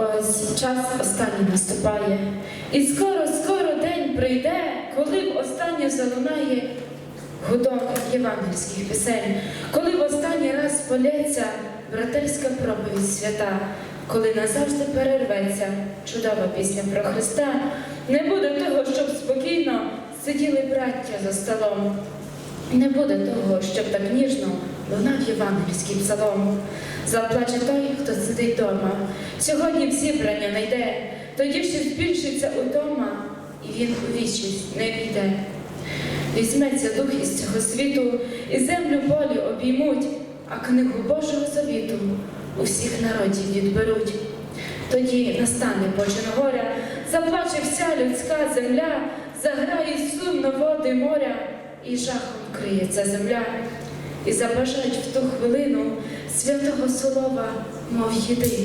Ось час останній наступає, і скоро, скоро день прийде, коли в останнє залунає гудок євангельських пісень, коли в останній раз полється братерська проповідь свята, коли назавжди перерветься чудова пісня про Христа, не буде того, щоб спокійно сиділи браття за столом. Не буде того, щоб так ніжно лунав євангельський псалом. Заплаче той, хто сидить дома. Сьогодні в зібрання не йде, тоді ще збільшиться утома, і він у вічність не війде. Візьметься дух із цього світу, і землю болі обіймуть, а книгу Божого завіту усіх народів відберуть. Тоді настане почин горя, заплаче вся людська земля, заграє сумно води моря, і жахом криється земля, і забажають в ту хвилину святого слова, мов їди,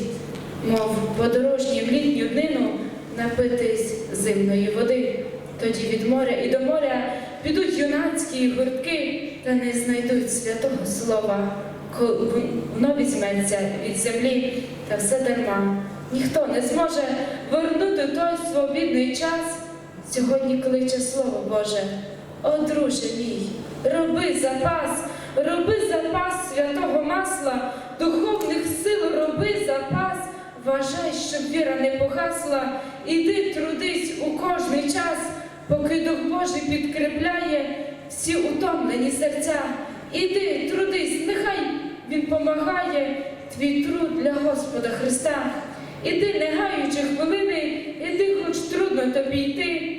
мов подорожні в літню днину напитись зимної води. Тоді від моря і до моря підуть юнацькі гуртки, та не знайдуть святого слова. Коли воно візьметься від землі, та все дарма. Ніхто не зможе вернути той свобідний час. Сьогодні кличе Слово Боже. О, друже мій, роби запас, роби запас святого масла, духовних сил роби запас. Вважай, щоб віра не погасла, іди трудись у кожний час, поки Дух Божий підкріпляє всі утомлені серця. Іди, трудись, нехай Він помагає, твій труд для Господа Христа. Іди, не гаючи хвилини, іди, хоч трудно тобі йти.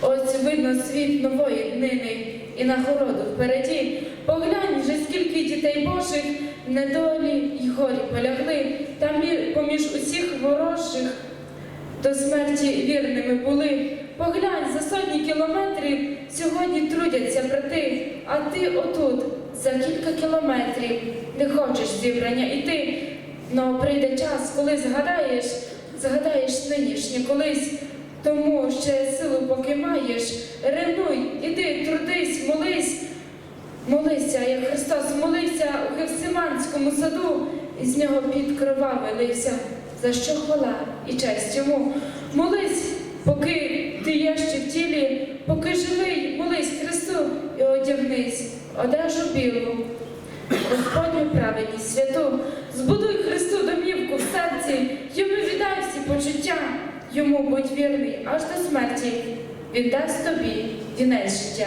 Ось видно світ нової днини і нагороду впереді. Поглянь вже скільки дітей Божих недолі й горі полягли, та поміж усіх ворожих до смерті вірними були. Поглянь, за сотні кілометрів сьогодні трудяться брати, а ти отут за кілька кілометрів не хочеш зібрання іти. Но прийде час, коли згадаєш, згадаєш нинішнє колись. Тому ще силу поки маєш, ревнуй, іди, трудись, молись, молися, як Христос молився у Гефсиманському саду, і з нього під крова вилився, за що хвала і честь йому. Молись, поки ти є ще в тілі, поки живий, молись Христу і одягнись, одежу білу. Господню праведність святу, збудуй Христу домівку в серці, йому віддай всі почуття, йому будь вірний аж до смерті, віддасть тобі вінець життя.